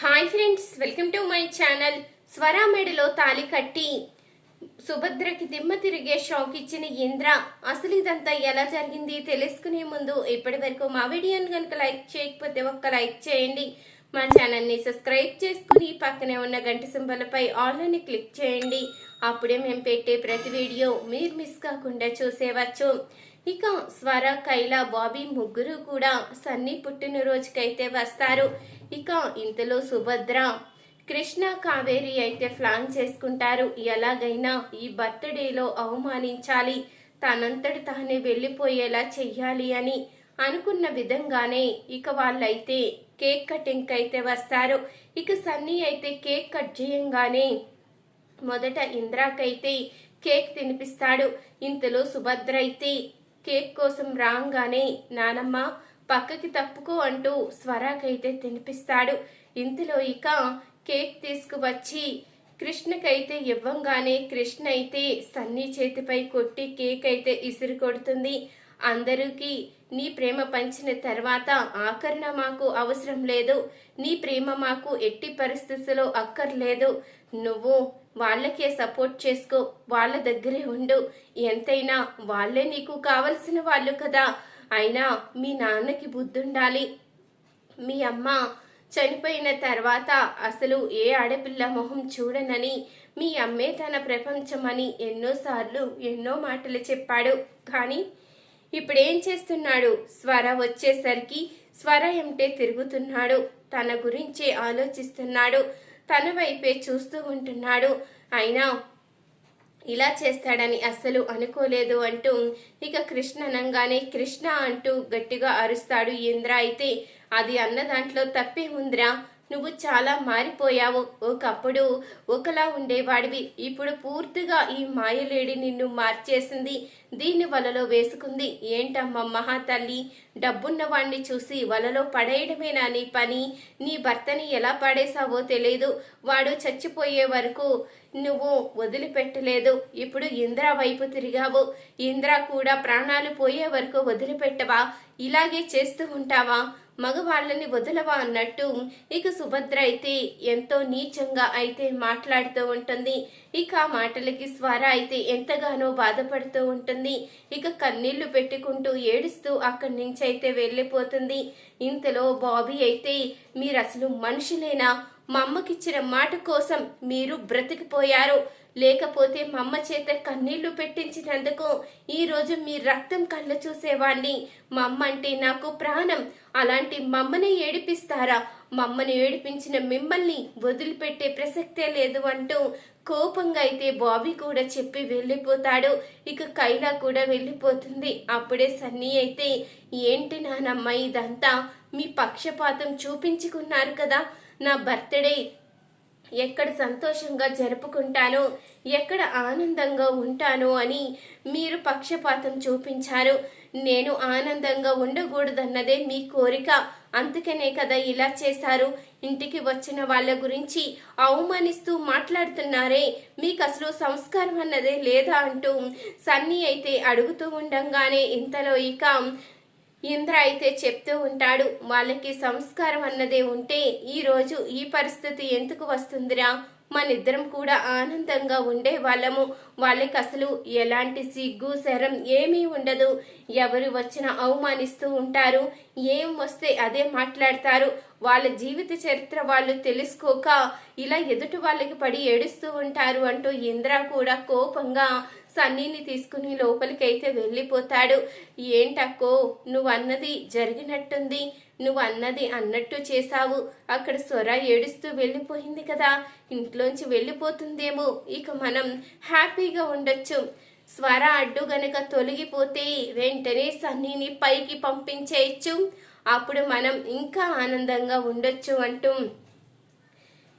Hi friends welcome to my channel. Swara మెడలో తాలి కట్టి సుభద్రకి దిమ్మ తిరిగే షాక్ ఇచ్చిన ఇంద్ర అసలు ఇదంతా ఎలా జరిగింది తెలుసుకునే ముందు ఇప్పటి వరకు మా వీడియోని కనుక లైక్ చేయకపోతే ఒక్క లైక్ చేయండి. మా ఛానల్ని సబ్స్క్రైబ్ చేసుకుని పక్కనే ఉన్న గంట సింబలపై ఆల్ క్లిక్ చేయండి. అప్పుడే మేము పెట్టే ప్రతి వీడియో మీరు మిస్ కాకుండా చూసేవచ్చు. ఇక స్వర కైల బాబీ ముగ్గురు కూడా సన్నీ పుట్టినరోజుకైతే వస్తారు. ఇక ఇంతలో సుభద్ర కృష్ణ కావేరి అయితే ప్లాన్ చేసుకుంటారు. ఎలాగైనా ఈ బర్త్డేలో అవమానించాలి. తనంతటి తానే వెళ్ళిపోయేలా చెయ్యాలి అని అనుకున్న విధంగానే ఇక వాళ్ళైతే కేక్ కటింగ్ అయితే వస్తారు. ఇక సన్నీ అయితే కేక్ కట్ చేయంగానే మొదట ఇంద్రాకైతే కేక్ తినిపిస్తాడు. ఇంతలో సుభద్ర అయితే కేక్ కోసం రాగానే నానమ్మ పక్కకి తప్పుకో అంటూ స్వరాకైతే తినిపిస్తాడు. ఇంతలో ఇక కేక్ తీసుకువచ్చి కృష్ణకైతే ఇవ్వంగానే కృష్ణ అయితే సన్నీ చేతిపై కొట్టి కేక్ అయితే ఇసురు కొడుతుంది. అందరికీ నీ ప్రేమ పంచిన తర్వాత ఆకరణ మాకు అవసరం లేదు. నీ ప్రేమ మాకు ఎట్టి పరిస్థితుల్లో అక్కర్లేదు. నువ్వు వాళ్ళకే సపోర్ట్ చేసుకో. వాళ్ళ దగ్గరే ఉండు. ఎంతైనా వాళ్ళే నీకు కావలసిన వాళ్ళు కదా. అయినా మీ నాన్నకి బుద్ధుండాలి. మీ అమ్మ చనిపోయిన తర్వాత అసలు ఏ ఆడపిల్ల మొహం చూడనని మీ అమ్మే తన ప్రపంచమని ఎన్నోసార్లు ఎన్నో మాటలు చెప్పాడు. కానీ ఇప్పుడేం చేస్తున్నాడు? స్వర వచ్చేసరికి స్వర ఎంటే తిరుగుతున్నాడు. తన గురించే ఆలోచిస్తున్నాడు. తన వైపే చూస్తూ ఉంటున్నాడు. అయినా ఇలా చేస్తాడని అస్సలు అనుకోలేదు అంటూ ఇక కృష్ణ అనగానే కృష్ణ అంటూ గట్టిగా అరుస్తాడు ఇంద్ర. అయితే అది అన్న దాంట్లో తప్పే ఉందిరా. నువ్వు చాలా మారిపోయావు. ఒకప్పుడు ఒకలా ఉండేవాడివి. ఇప్పుడు పూర్తిగా ఈ మాయలేడి నిన్ను మార్చేసింది. దీన్ని వలలో వేసుకుంది. ఏంటమ్మా మహా తల్లి డబ్బున్న వాణ్ణి చూసి వలలో పడేయడమేనా నీ పని? నీ భర్తని ఎలా పడేశావో తెలియదు వాడు చచ్చిపోయే వరకు నువ్వు వదిలిపెట్టలేదు. ఇప్పుడు ఇంద్ర వైపు తిరిగావు. ఇంద్ర కూడా ప్రాణాలు పోయే వరకు వదిలిపెట్టవా? ఇలాగే చేస్తూ ఉంటావా? మగవాళ్ళని వదలవా అన్నట్టు ఇక సుభద్ర అయితే ఎంతో నీచంగా అయితే మాట్లాడుతూ ఉంటుంది. ఇక ఆ మాటలకి స్వర అయితే ఎంతగానో బాధపడుతూ ఉంటుంది. ఇక కన్నీళ్ళు పెట్టుకుంటూ ఏడుస్తూ అక్కడి నుంచి అయితే వెళ్ళిపోతుంది. ఇంతలో బాబీ అయితే మీరు అసలు మనుషులేనా? మా అమ్మకిచ్చిన మాట కోసం మీరు బ్రతికిపోయారు. లేకపోతే మా అమ్మ చేత కన్నీళ్ళు పెట్టించినందుకు ఈరోజు మీ రక్తం కళ్ళు చూసేవాణ్ణి. మా అమ్మ అంటే నాకు ప్రాణం. అలాంటి మమ్మని ఏడిపిస్తారా? మమ్మని ఏడిపించిన మిమ్మల్ని వదిలిపెట్టే ప్రసక్తే లేదు అంటూ కోపంగా అయితే బాబీ కూడా చెప్పి వెళ్ళిపోతాడు. ఇక కైలా కూడా వెళ్ళిపోతుంది. అప్పుడే సన్నీ అయితే ఏంటి నానమ్మ ఇదంతా? మీ పక్షపాతం చూపించుకున్నారు కదా. నా బర్త్డే ఎక్కడ సంతోషంగా జరుపుకుంటానో ఎక్కడ ఆనందంగా ఉంటానో అని మీరు పక్షపాతం చూపించారు. నేను ఆనందంగా ఉండకూడదన్నదే మీ కోరిక. అందుకనే కదా ఇలా చేశారు. ఇంటికి వచ్చిన వాళ్ళ గురించి అవమానిస్తూ మాట్లాడుతున్నారే. మీకు అసలు సంస్కారం అన్నదే లేదా అంటూ సన్నీ అయితే అడుగుతూ ఉండంగానే ఇంతలో ఇక ఇంద్ర అయితే చెప్తూ ఉంటాడు వాళ్ళకి సంస్కారం అన్నదే ఉంటే ఈ రోజు ఈ పరిస్థితి ఎందుకు వస్తుందిరా? మనిద్దరం కూడా ఆనందంగా ఉండే వాళ్ళము. వాళ్ళకి అసలు ఎలాంటి సిగ్గు శరం ఏమీ ఉండదు. ఎవరు వచ్చినా అవమానిస్తూ ఉంటారు. ఏం వస్తే అదే మాట్లాడతారు. వాళ్ళ జీవిత చరిత్ర వాళ్ళు తెలుసుకోక ఇలా ఎదుటి వాళ్ళకి పడి ఏడుస్తూ ఉంటారు అంటూ ఇంద్ర కూడా కోపంగా సన్నీని తీసుకుని లోపలికైతే వెళ్ళిపోతాడు. ఏంటక్కో నువ్వు అన్నది జరిగినట్టుంది. నువ్వు అన్నది అన్నట్టు చేశావు. అక్కడ స్వర ఏడుస్తూ వెళ్ళిపోయింది కదా. ఇంట్లోంచి వెళ్ళిపోతుందేమో. ఇక మనం హ్యాపీగా ఉండొచ్చు. స్వర అడ్డు గనక తొలగిపోతే వెంటనే సన్నీని పైకి పంపించేయచ్చు. అప్పుడు మనం ఇంకా ఆనందంగా ఉండొచ్చు అంటూ.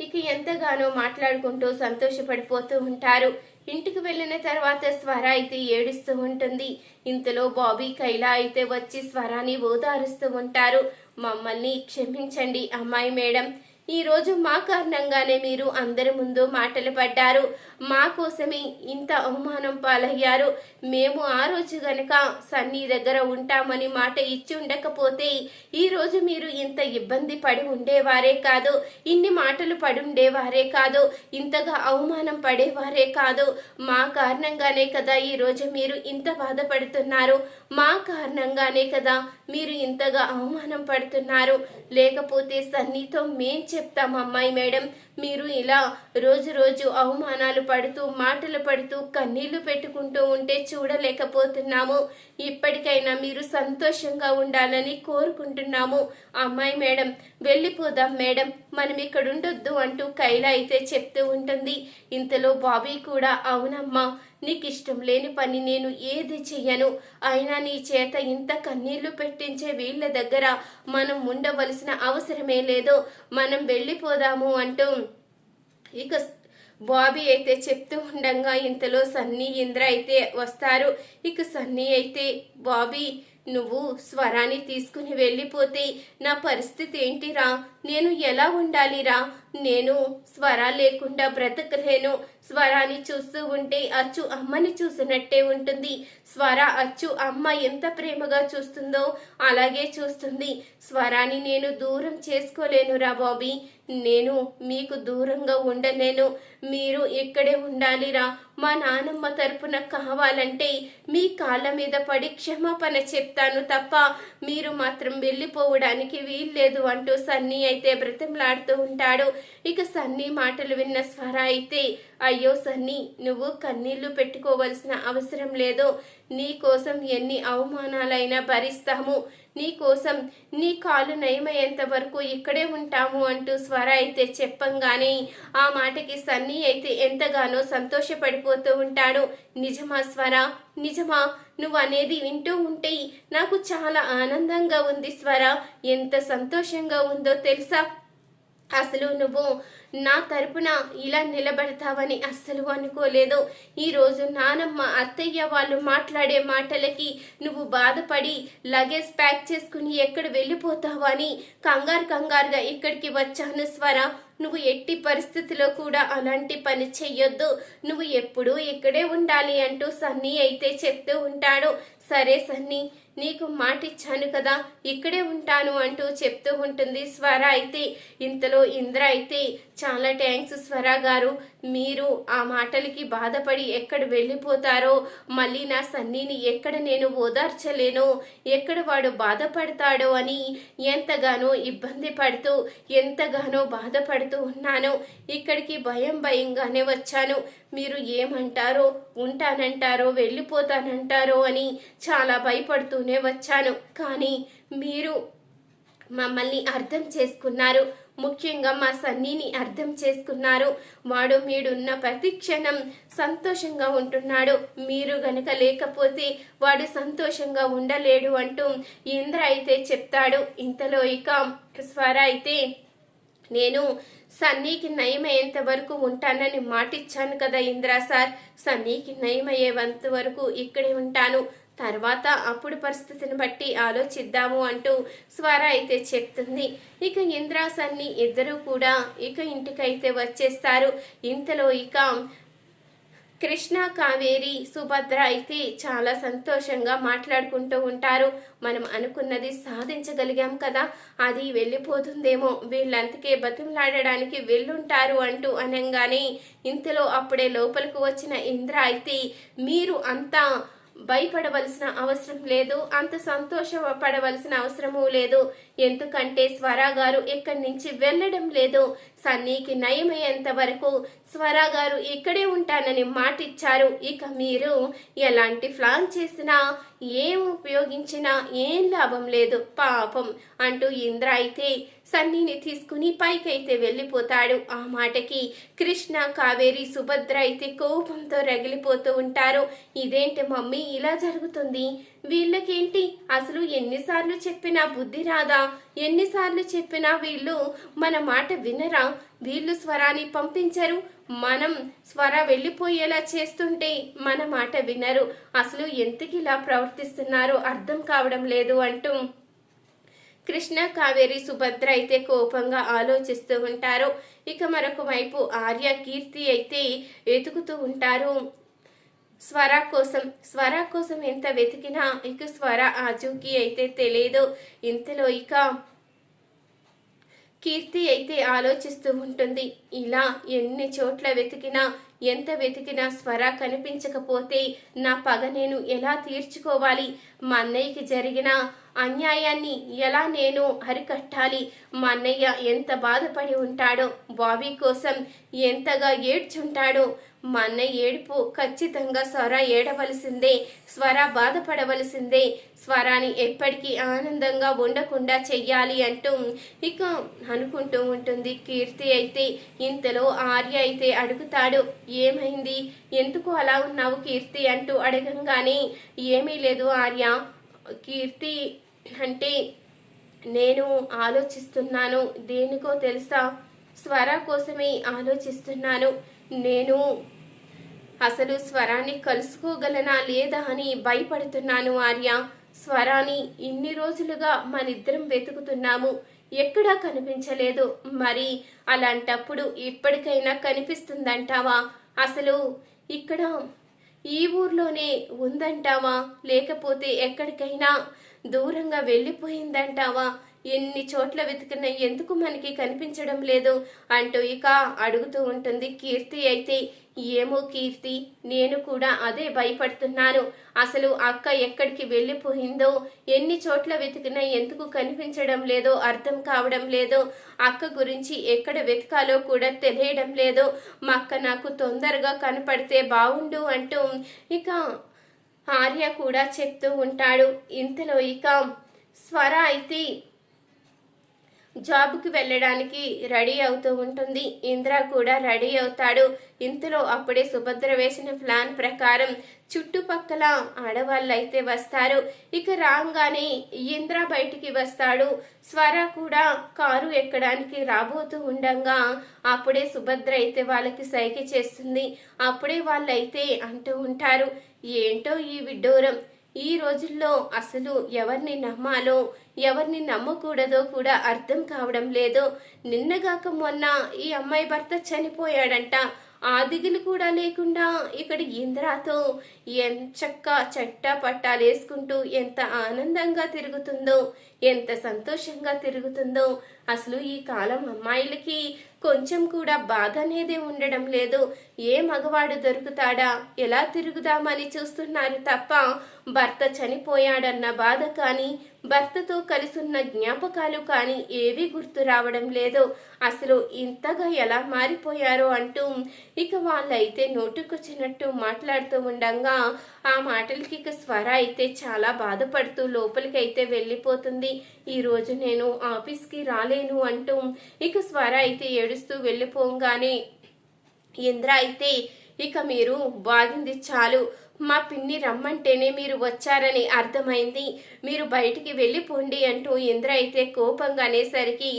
ఇక ఎంతగానో మాట్లాడుకుంటూ సంతోషపడిపోతూ ఉంటారు. ఇంటికి వెళ్ళిన తర్వాత స్వర అయితే ఏడుస్తూ ఉంటుంది. ఇంతలో బాబీ కైలా అయితే వచ్చి స్వరాన్ని ఓదారుస్తూ ఉంటారు. మమ్మల్ని క్షమించండి అమ్మాయి మేడం. ఈ రోజు మా కారణంగానే మీరు అందరి ముందు మాటలు పడ్డారు. మా కోసమే ఇంత అవమానం పాలయ్యారు. మేము ఆ రోజు గనక సన్నీ దగ్గర ఉంటామని మాట ఇచ్చి ఉండకపోతే ఈ రోజు మీరు ఇంత ఇబ్బంది పడి ఉండేవారే కాదు. ఇన్ని మాటలు పడి ఉండేవారే కాదు. ఇంతగా అవమానం పడేవారే కాదు. మా కారణంగానే కదా ఈ రోజు మీరు ఇంత బాధపడుతున్నారు. మా కారణంగానే కదా మీరు ఇంతగా అవమానం పడుతున్నారు. లేకపోతే సన్నీతో మేం చెప్తాం అమ్మాయి మేడం. మీరు ఇలా రోజు రోజు అవమానాలు పడుతూ మాటలు పడుతూ కన్నీళ్ళు పెట్టుకుంటూ ఉంటే చూడలేకపోతున్నాము. ఇప్పటికైనా మీరు సంతోషంగా ఉండాలని కోరుకుంటున్నాము. అమ్మాయి మేడం వెళ్ళిపోదాం మేడం. మనం ఇక్కడ ఉండొద్దు అంటూ కైలా అయితే చెప్తూ ఉంటుంది. ఇంతలో బాబీ కూడా అవునమ్మా నీకు ఇష్టం లేని పని నేను ఏది చెయ్యను. అయినా నీ చేత ఇంత కన్నీళ్ళు పెట్టించే వీళ్ళ దగ్గర మనం ఉండవలసిన అవసరమే లేదు. మనం వెళ్ళిపోదాము అంటూ ఇక బాబీ అయితే చెప్తూ ఉండగా ఇంతలో సన్నీ ఇంద్ర అయితే వస్తారు. ఇక సన్నీ అయితే బాబీ నువ్వు స్వరాన్ని తీసుకుని వెళ్ళిపోతే నా పరిస్థితి ఏంటిరా? నేను ఎలా ఉండాలిరా? నేను స్వర లేకుండా బ్రతకలేను. స్వరాన్ని చూస్తూ ఉంటే అచ్చు అమ్మని చూసినట్టే ఉంటుంది. స్వర అచ్చు అమ్మ ఎంత ప్రేమగా చూస్తుందో అలాగే చూస్తుంది. స్వరాన్ని నేను దూరం చేసుకోలేనురా బాబీ. నేను మీకు దూరంగా ఉండలేను. మీరు ఇక్కడే ఉండాలిరా. మా నానమ్మ తరపున కావాలంటే మీ కాళ్ళ మీద పడి క్షమాపణ చెప్తాను తప్ప మీరు మాత్రం వెళ్ళిపోవడానికి వీల్లేదు అంటూ సన్నీ అయితే బ్రతిమలాడుతూ ఉంటాడు. ఇక సన్నీ మాటలు విన్న స్వర అయితే అయ్యో సన్నీ నువ్వు కన్నీళ్ళు పెట్టుకోవలసిన అవసరం లేదు. నీ కోసం ఎన్ని అవమానాలైనా భరిస్తాము. నీ కోసం నీ కాలు నయమయ్యేంత వరకు ఇక్కడే ఉంటాము అంటూ స్వర అయితే చెప్పంగానే ఆ మాటకి సన్నీ అయితే ఎంతగానో సంతోషపడిపోతూ ఉంటాడు. నిజమా స్వర? నిజమా? నువ్వు అనేది వింటూ ఉంటే నాకు చాలా ఆనందంగా ఉంది స్వర. ఎంత సంతోషంగా ఉందో తెలుసా? అసలు నువ్వు నా తరపున ఇలా నిలబడతావని అస్సలు అనుకోలేదు. ఈరోజు నానమ్మ అత్తయ్య వాళ్ళు మాట్లాడే మాటలకి నువ్వు బాధపడి లగేజ్ ప్యాక్ చేసుకుని ఎక్కడ వెళ్ళిపోతావు అని కంగారు కంగారుగా ఇక్కడికి వచ్చాను స్వర. నువ్వు ఎట్టి పరిస్థితిలో కూడా అలాంటి పని చెయ్యొద్దు. నువ్వు ఎప్పుడూ ఇక్కడే ఉండాలి అంటూ సన్నీ అయితే చెప్తూ ఉంటాడు. సరే సన్నీ నీకు మాటిచ్చాను కదా ఇక్కడే ఉంటాను అంటూ చెప్తూ ఉంటుంది స్వర అయితే. ఇంతలో ఇంద్ర అయితే చాలా థ్యాంక్స్ స్వర గారు. మీరు ఆ మాటలకి బాధపడి ఎక్కడ వెళ్ళిపోతారో మళ్ళీ నా సన్నీని ఎక్కడ నేను ఓదార్చలేను ఎక్కడ వాడు బాధపడతాడో అని ఎంతగానో ఇబ్బంది పడుతూ ఎంతగానో బాధపడుతూ ఉన్నాను. ఇక్కడికి భయం భయంగానే వచ్చాను. మీరు ఏమంటారో ఉంటానంటారో వెళ్ళిపోతానంటారో అని చాలా భయపడుతూ భయపడుతూనే వచ్చాను. కానీ మీరు మమ్మల్ని అర్థం చేసుకున్నారు. ముఖ్యంగా మా సన్నీని అర్థం చేసుకున్నారు. వాడు మీడున్న ప్రతి క్షణం సంతోషంగా ఉంటున్నాడు. మీరు గనక లేకపోతే వాడు సంతోషంగా ఉండలేడు అంటూ ఇంద్ర అయితే చెప్తాడు. ఇంతలో ఇక స్వర అయితే నేను సన్నీకి నయమయ్యేంత వరకు ఉంటానని మాటిచ్చాను కదా ఇంద్రా సార్. సన్నీకి నయమయ్యేంత వరకు ఇక్కడే ఉంటాను. తర్వాత అప్పుడు పరిస్థితిని బట్టి ఆలోచిద్దాము అంటూ స్వర అయితే చెప్తుంది. ఇక ఇంద్రాసన్ని ఇద్దరూ కూడా ఇక ఇంటికైతే వచ్చేస్తారు. ఇంతలో ఇక కృష్ణ కావేరి సుభద్ర అయితే చాలా సంతోషంగా మాట్లాడుకుంటూ ఉంటారు. మనం అనుకున్నది సాధించగలిగాం కదా. అది వెళ్ళిపోతుందేమో. వీళ్ళంతకే బతిమలాడడానికి వెళ్ళుంటారు అంటూ అనగానే ఇంతలో అప్పుడే లోపలికి వచ్చిన ఇంద్ర అయితే మీరు అంతా భయపడవలసిన అవసరం లేదు అంత సంతోషపడవలసిన అవసరము లేదు. ఎందుకంటే స్వరా గారు ఇక్కడి నుంచి వెళ్ళడం లేదు. సన్నీకి నయమయ్యేంత వరకు స్వరా గారు ఇక్కడే ఉంటానని మాటిచ్చారు. ఇక మీరు ఎలాంటి ప్లాన్ చేసినా ఏం ఉపయోగించినా ఏం లాభం లేదు. పాపం అంటూ ఇంద్ర అయితే సన్నీని తీసుకుని పైకైతే వెళ్ళిపోతాడు. ఆ మాటకి కృష్ణ కావేరి సుభద్ర అయితే కోపంతో రగిలిపోతూ ఉంటారు. ఇదేంటి మమ్మీ ఇలా జరుగుతుంది? వీళ్ళకేంటి? అసలు ఎన్నిసార్లు చెప్పినా బుద్ధి రాదా? ఎన్నిసార్లు చెప్పినా వీళ్ళు మన మాట వినరా? వీళ్ళు స్వరాన్ని పంపించరు. మనం స్వర వెళ్ళిపోయేలా చేస్తుంటే మన మాట వినరు. అసలు ఎందుకు ఇలా ప్రవర్తిస్తున్నారో అర్థం కావడం లేదు అంటూ కృష్ణ కావేరి సుభద్ర అయితే కోపంగా ఆలోచిస్తూ ఉంటారు. ఇక మరొక వైపు ఆర్య కీర్తి అయితే వెతుకుతూ ఉంటారు. స్వర కోసం స్వర కోసం ఎంత వెతికినా ఇక స్వర ఆచూకీ అయితే తెలియదు ఇంతలో ఇక కీర్తి అయితే ఆలోచిస్తూ ఉంటుంది. ఇలా ఎన్ని చోట్ల వెతికినా ఎంత వెతికినా స్వర కనిపించకపోతే నా పగ నేను ఎలా తీర్చుకోవాలి? మా అన్నయ్యకి జరిగిన అన్యాయాన్ని ఎలా నేను అరికట్టాలి? మా అన్నయ్య ఎంత బాధపడి ఉంటాడో బాబీ కోసం ఎంతగా ఏడ్చుంటాడో. మా అన్నయ్య ఏడుపు ఖచ్చితంగా స్వర ఏడవలసిందే స్వర బాధపడవలసిందే. స్వరాన్ని ఎప్పటికీ ఆనందంగా ఉండకుండా చెయ్యాలి అంటూ ఇక అనుకుంటూ ఉంటుంది. కీర్తి అయితే ఇంతలో ఆర్య అయితే అడుగుతాడు ఏమైంది? ఎందుకు అలా ఉన్నావు కీర్తి? అంటూ అడగంగానే ఏమీ లేదు ఆర్య. కీర్తి అంటే నేను ఆలోచిస్తున్నాను దేనికో తెలుసా? స్వర కోసమే ఆలోచిస్తున్నాను. నేను అసలు స్వరాన్ని కలుసుకోగలనా లేదా అని భయపడుతున్నాను ఆర్య. స్వరాన్ని ఇన్ని రోజులుగా మనిద్దరం వెతుకుతున్నాము. ఎక్కడా కనిపించలేదు. మరి అలాంటప్పుడు ఇప్పటికైనా కనిపిస్తుందంటావా? అసలు ఇక్కడ ఈ ఊర్లోనే ఉందంటావా? లేకపోతే ఎక్కడికైనా దూరంగా వెళ్ళిపోయిందంటావా? ఎన్ని చోట్ల వెతికినా ఎందుకు మనకి కనిపించడం లేదు? అంటూ ఇక అడుగుతూ ఉంటుంది కీర్తి అయితే. ఏమో కీర్తి నేను కూడా అదే భయపడుతున్నాను. అసలు అక్క ఎక్కడికి వెళ్ళిపోయిందో ఎన్ని చోట్ల వెతికినా ఎందుకు కనిపించడం లేదో అర్థం కావడం లేదు. అక్క గురించి ఎక్కడ వెతకాలో కూడా తెలియడం లేదు. మా అక్క నాకు తొందరగా కనపడితే బాగుండు అంటూ ఇక ఆర్య కూడా చెప్తూ ఉంటాడు. ఇంతలో ఇక స్వర అయితే జాబ్కి వెళ్ళడానికి రెడీ అవుతూ ఉంటుంది. ఇంద్ర కూడా రెడీ అవుతాడు. ఇంతలో అప్పుడే సుభద్ర వేసిన ప్లాన్ ప్రకారం చుట్టుపక్కల ఆడవాళ్ళు అయితే వస్తారు. ఇక రాగానే ఇంద్ర బయటికి వస్తాడు. స్వర కూడా కారు ఎక్కడానికి రాబోతూ ఉండగా అప్పుడే సుభద్ర అయితే వాళ్ళకి సైకి చేస్తుంది. అప్పుడే వాళ్ళైతే అంటూ ఉంటారు ఏంటో ఈ విడ్డూరం? ఈ రోజుల్లో అసలు ఎవరిని నమ్మాలో ఎవరిని నమ్మకూడదో కూడా అర్థం కావడం లేదు. నిన్నగాక మొన్న ఈ అమ్మాయి భర్త చనిపోయాడంట. ఆ దిగులు కూడా లేకుండా ఇక్కడ ఇంద్రాతో ఎంచక్క చట్ట పట్టాలు వేసుకుంటూ ఎంత ఆనందంగా తిరుగుతుందో ఎంత సంతోషంగా తిరుగుతుందో. అసలు ఈ కాలం అమ్మాయిలకి కొంచెం కూడా బాధ అనేది ఉండడం లేదు. ఏ మగవాడు దొరుకుతాడా? ఎలా తిరుగుదామని చూస్తున్నారు తప్ప భర్త చనిపోయాడన్న బాధ కానీ భర్తతో కలిసున్న జ్ఞాపకాలు కానీ ఏవీ గుర్తు రావడం లేదు. అసలు ఇంతగా ఎలా మారిపోయారో అంటూ ఇక వాళ్ళైతే నోటుకొచ్చినట్టు మాట్లాడుతూ ఉండగా ఆ మాటలకి ఇక స్వర అయితే చాలా బాధపడుతూ లోపలికి అయితే వెళ్ళిపోతుంది. ఈ రోజు నేను ఆఫీస్కి రాలేను అంటూ ఇక స్వర అయితే ఏడుస్తూ వెళ్ళిపోగానే ఇంద్ర అయితే ఇక మీరు బాగింది చాలు. మా పిన్ని రమ్మంటేనే మీరు వచ్చారని అర్థమైంది. మీరు బయటికి వెళ్ళిపోండి అంటూ ఇంద్ర అయితే కోపంగా అనేసరికి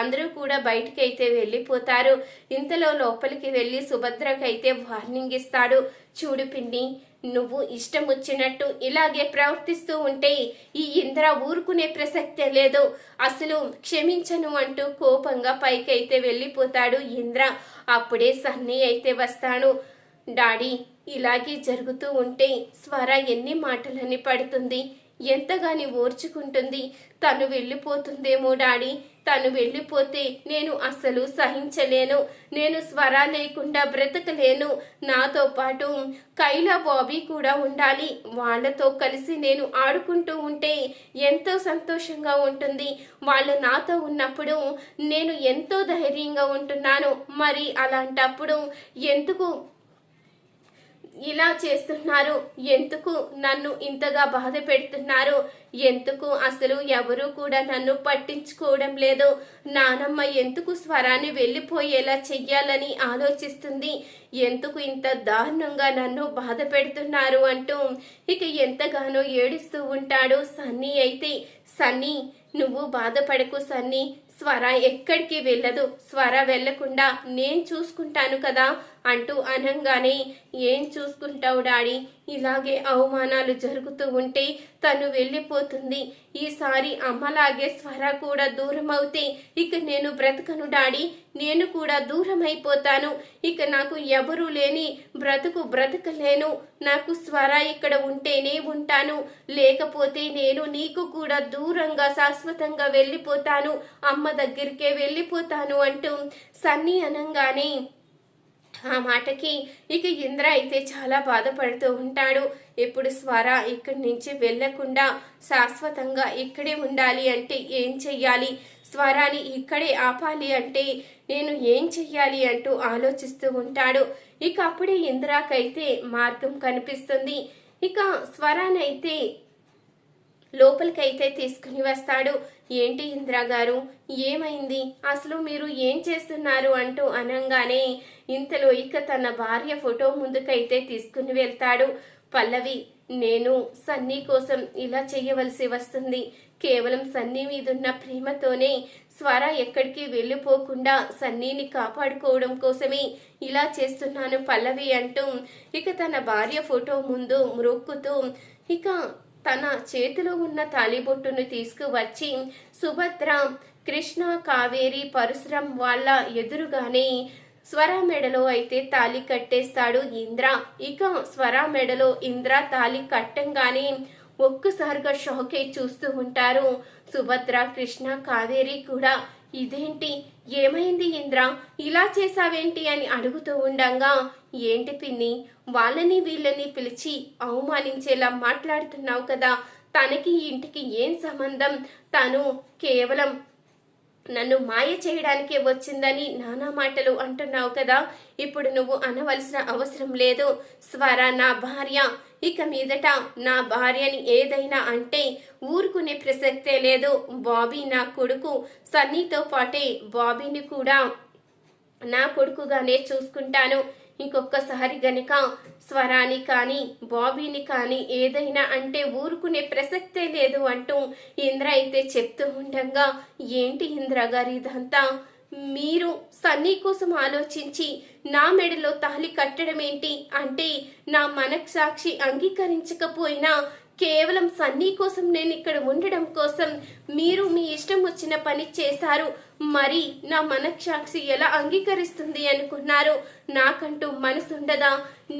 అందరూ కూడా బయటికి అయితే వెళ్ళిపోతారు. ఇంతలో లోపలికి వెళ్ళి సుభద్రకైతే వార్నింగ్ ఇస్తాడు. చూడు పిన్ని నువ్వు ఇష్టం వచ్చినట్టు ఇలాగే ప్రవర్తిస్తూ ఉంటే ఈ ఇంద్ర ఊరుకునే ప్రసక్తే లేదు. అసలు క్షమించను అంటూ కోపంగా పైకి అయితే వెళ్ళిపోతాడు ఇంద్ర. అప్పుడే సన్నీ అయితే వస్తాడు. డాడీ ఇలాగే జరుగుతూ ఉంటే స్వర ఎన్ని మాటలని పడుతుంది ఎంతగాని ఓర్చుకుంటుంది. తను వెళ్ళిపోతుందేమో డాడీ. తను వెళ్ళిపోతే నేను అస్సలు సహించలేను. నేను స్వర లేకుండా బ్రతకలేను. నాతో పాటు కైలా బాబీ కూడా ఉండాలి. వాళ్ళతో కలిసి నేను ఆడుకుంటూ ఉంటే ఎంతో సంతోషంగా ఉంటుంది. వాళ్ళు నాతో ఉన్నప్పుడు నేను ఎంతో ధైర్యంగా ఉంటున్నాను. మరి అలాంటప్పుడు ఎందుకు ఇలా చేస్తున్నారు. ఎందుకు నన్ను ఇంతగా బాధ పెడుతున్నారు? ఎందుకు అసలు ఎవరు కూడా నన్ను పట్టించుకోవడం లేదు? నానమ్మ ఎందుకు స్వరాన్ని వెళ్ళిపోయేలా చెయ్యాలని ఆలోచిస్తుంది? ఎందుకు ఇంత దారుణంగా నన్ను బాధ పెడుతున్నారు అంటూ ఇక ఎంతగానో ఏడుస్తూ ఉంటాడు సన్నీ అయితే. సన్నీ నువ్వు బాధపడకు సన్నీ. స్వర ఎక్కడికి వెళ్ళదు. స్వర వెళ్ళకుండా నేను చూసుకుంటాను కదా. అంటూ అనంగానే ఏం చూసుకుంటావు డాడీ? ఇలాగే అవమానాలు జరుగుతూ ఉంటే తను వెళ్ళిపోతుంది. ఈసారి అమ్మలాగే స్వర కూడా దూరం అవుతే ఇక నేను బ్రతకను డాడీ. నేను కూడా దూరం అయిపోతాను ఇక నాకు ఎవరూ లేని బ్రతుకు బ్రతకలేను. నాకు స్వర ఇక్కడ ఉంటేనే ఉంటాను. లేకపోతే నేను నీకు కూడా దూరంగా శాశ్వతంగా వెళ్ళిపోతాను. అమ్మ దగ్గరికే వెళ్ళిపోతాను అంటూ సన్నీ అనంగానే ఆ మాటకి ఇక ఇంద్ర అయితే చాలా బాధపడుతూ ఉంటాడు. ఇప్పుడు స్వర ఇక్కడి నుంచి వెళ్ళకుండా శాశ్వతంగా ఇక్కడే ఉండాలి అంటే ఏం చెయ్యాలి? స్వరాన్ని ఇక్కడే ఆపాలి అంటే నేను ఏం చెయ్యాలి అంటూ ఆలోచిస్తూ ఉంటాడు. ఇక అప్పుడే ఇంద్రాకైతే మార్గం కనిపిస్తుంది. ఇక స్వరానైతే లోపలికైతే తీసుకుని వస్తాడు. ఏంటి ఇందిరా గారు? ఏమైంది? అసలు మీరు ఏం చేస్తున్నారు? అంటూ అనంగానే ఇంతలో ఇక తన భార్య ఫోటో ముందుకైతే తీసుకుని వెళ్తాడు. పల్లవి నేను సన్నీ కోసం ఇలా చేయవలసి వస్తుంది. కేవలం సన్నీ మీదున్న ప్రేమతోనే స్వర ఎక్కడికి వెళ్ళిపోకుండా సన్నీని కాపాడుకోవడం కోసమే ఇలా చేస్తున్నాను పల్లవి అంటూ ఇక తన భార్య ఫోటో ముందు మ్రొక్కుతూ ఇక తన చేతిలో ఉన్న తాలిబొట్టును తీసుకువచ్చి సుభద్ర కృష్ణ కావేరి పరశురం వాళ్ళ ఎదురుగానే స్వర మెడలో అయితే తాలి కట్టేస్తాడు ఇంద్ర. ఇక స్వర మెడలో ఇంద్ర తాలి కట్టంగానే ఒక్కసారిగా షోకే చూస్తూ ఉంటారు. సుభద్ర కృష్ణ కావేరి కూడా ఇదేంటి? ఏమైంది ఇంద్ర? ఇలా చేశావేంటి అని అడుగుతూ ఉండంగా ఏంటి పిన్ని? వాళ్ళని వీళ్ళని పిలిచి అవమానించేలా మాట్లాడుతున్నావు కదా. తనకి ఇంటికి ఏం సంబంధం? తను కేవలం నన్ను మాయ చేయడానికే వచ్చిందని నానా మాటలు అంటున్నావు కదా. ఇప్పుడు నువ్వు అనవలసిన అవసరం లేదు. స్వర నా భార్య. ఇక మీదట నా భార్యని ఏదైనా అంటే ఊరుకునే ప్రసక్తే లేదు. బాబీ నా కొడుకు. సన్నీతో పాటే బాబీని కూడా నా కొడుకుగానే చూసుకుంటాను. ఇంకొకసారి గనుక స్వరాని కానీ బాబీని కానీ ఏదైనా అంటే ఊరుకునే ప్రసక్తే లేదు అంటూ ఇంద్ర అయితే చెప్తూ ఉండగా ఏంటి ఇంద్ర గారు ఇదంతా? మీరు సన్నీ కోసం ఆలోచించి నా మెడలో తాలి కట్టడం ఏంటి అంటే నా మనస్సాక్షి అంగీకరించకపోయినా కేవలం సన్నీ కోసం నేను ఇక్కడ ఉండడం కోసం మీరు మీ ఇష్టం వచ్చిన పని చేశారు. మరి నా మనక్షాక్షి ఎలా అంగీకరిస్తుంది అనుకున్నారు? నాకంటూ మనసుండదా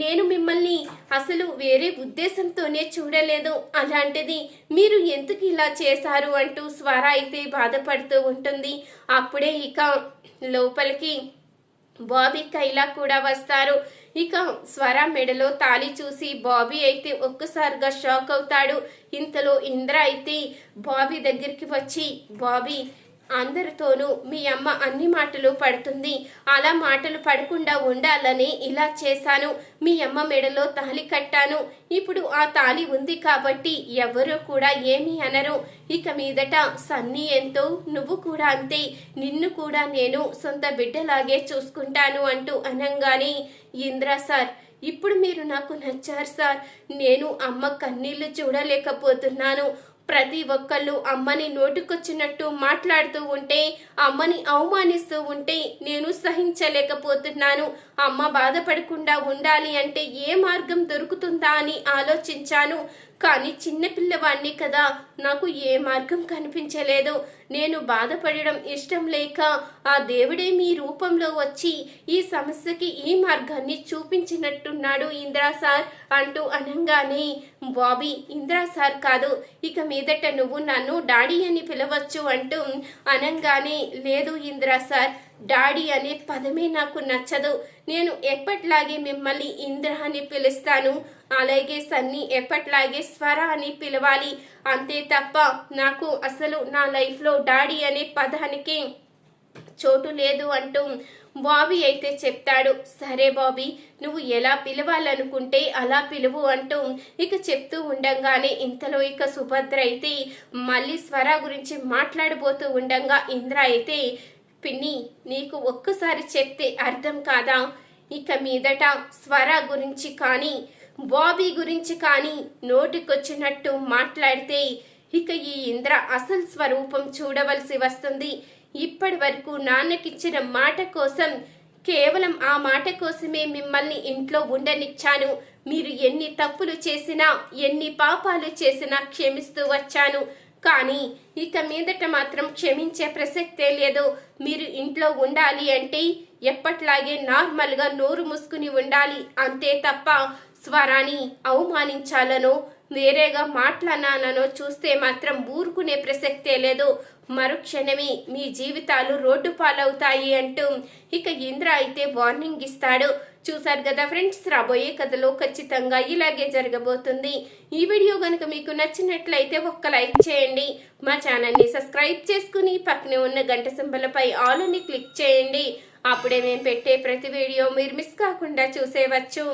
నేను మిమ్మల్ని అసలు వేరే ఉద్దేశంతోనే చూడలేదు. అలాంటిది మీరు ఎందుకు ఇలా చేశారు అంటూ స్వర అయితే బాధపడుతూ ఉంటుంది. అప్పుడే ఇక లోపలికి బాబీ కైలా కూడా వస్తారు. ఇక స్వర మెడలో తాళి చూసి బాబీ అయితే ఒక్కసారిగా షాక్ అవుతాడు. ఇంతలో ఇంద్ర అయితే బాబీ దగ్గరికి వచ్చి బాబీ అందరితోనూ మీ అమ్మ అన్ని మాటలు పడుతుంది. అలా మాటలు పడకుండా ఉండాలని ఇలా చేశాను. మీ అమ్మ మెడలో తాళి కట్టాను. ఇప్పుడు ఆ తాళి ఉంది కాబట్టి ఎవరూ కూడా ఏమీ అనరు. ఇక మీదట సన్నీ ఎంతో నువ్వు కూడా అంతే. నిన్ను కూడా నేను సొంత బిడ్డలాగే చూసుకుంటాను అంటూ అనంగానే ఇంద్ర సార్ ఇప్పుడు మీరు నాకు నచ్చారు సార్. నేను అమ్మ కన్నీళ్ళు చూడలేకపోతున్నాను. ప్రతి ఒక్కళ్ళు అమ్మని నోటికొచ్చినట్టు మాట్లాడుతూ ఉంటే అమ్మని అవమానిస్తూ ఉంటే నేను సహించలేకపోతున్నాను. అమ్మ బాధపడకుండా ఉండాలి అంటే ఏ మార్గం దొరుకుతుందా అని ఆలోచించాను. కానీ చిన్నపిల్లవాణ్ణి కదా నాకు ఏ మార్గం కనిపించలేదు. నేను బాధపడడం ఇష్టం లేక ఆ దేవుడే మీ రూపంలో వచ్చి ఈ సమస్యకి ఈ మార్గాన్ని చూపించినట్టున్నాడు ఇందిరా సార్ అంటూ అనంగానే బాబీ ఇందిరా సార్ కాదు ఇక మీదట నువ్వు నన్ను డాడీ అని పిలవచ్చు అంటూ అనంగానే లేదు ఇందిరా సార్ డాడీ అనే పదమే నాకు నచ్చదు. నేను ఎప్పట్లాగే మిమ్మల్ని ఇంద్ర అని పిలుస్తాను. అలాగే సన్ని ఎప్పట్లాగే స్వర అని పిలవాలి. అంతే తప్ప నాకు అసలు నా లైఫ్లో డాడీ అనే పదానికి చోటు లేదు అంటూ బాబీ అయితే చెప్తాడు. సరే బాబీ నువ్వు ఎలా పిలవాలనుకుంటే అలా పిలువు అంటూ ఇక చెప్తూ ఉండంగానే ఇంతలో ఇక సుభద్ర అయితే మళ్ళీ స్వర గురించి మాట్లాడబోతూ ఉండంగా ఇంద్ర అయితే పిన్ని నీకు ఒక్కసారి చెప్తే అర్థం కాదా? ఇక మీదట స్వర గురించి కానీ బాబీ గురించి కానీ నోటికొచ్చినట్టు మాట్లాడితే ఇక ఈ ఇంద్ర అసలు స్వరూపం చూడవలసి వస్తుంది. ఇప్పటి వరకు నాన్నకిచ్చిన మాట కోసం కేవలం ఆ మాట కోసమే మిమ్మల్ని ఇంట్లో ఉండనిచ్చాను. మీరు ఎన్ని తప్పులు చేసినా ఎన్ని పాపాలు చేసినా క్షమిస్తూ వచ్చాను. కానీ ఇక మీదట మాత్రం క్షమించే ప్రసక్తే లేదు. మీరు ఇంట్లో ఉండాలి అంటే ఎప్పట్లాగే నార్మల్గా నోరు మూసుకుని ఉండాలి. అంతే తప్ప స్వరాన్ని అవమానించాలనో వేరేగా మాట్లాడాలనో చూస్తే మాత్రం ఊరుకునే ప్రసక్తే లేదు. మరుక్షణమే మీ జీవితాలు రోడ్డు పాలవుతాయి అంటూ ఇక ఇంద్ర అయితే వార్నింగ్ ఇస్తాడు. చూసారు కదా ఫ్రెండ్స్ రాబోయే కథలో ఖచ్చితంగా ఇలాగే జరగబోతుంది. ఈ వీడియో కనుక మీకు నచ్చినట్లయితే ఒక్క లైక్ చేయండి. మా ఛానల్ని సబ్స్క్రైబ్ చేసుకుని పక్కనే ఉన్న గంట సింబలపై ఆల్ క్లిక్ చేయండి. అప్పుడే మేము పెట్టే ప్రతి వీడియో మీరు మిస్ కాకుండా చూసేవచ్చు.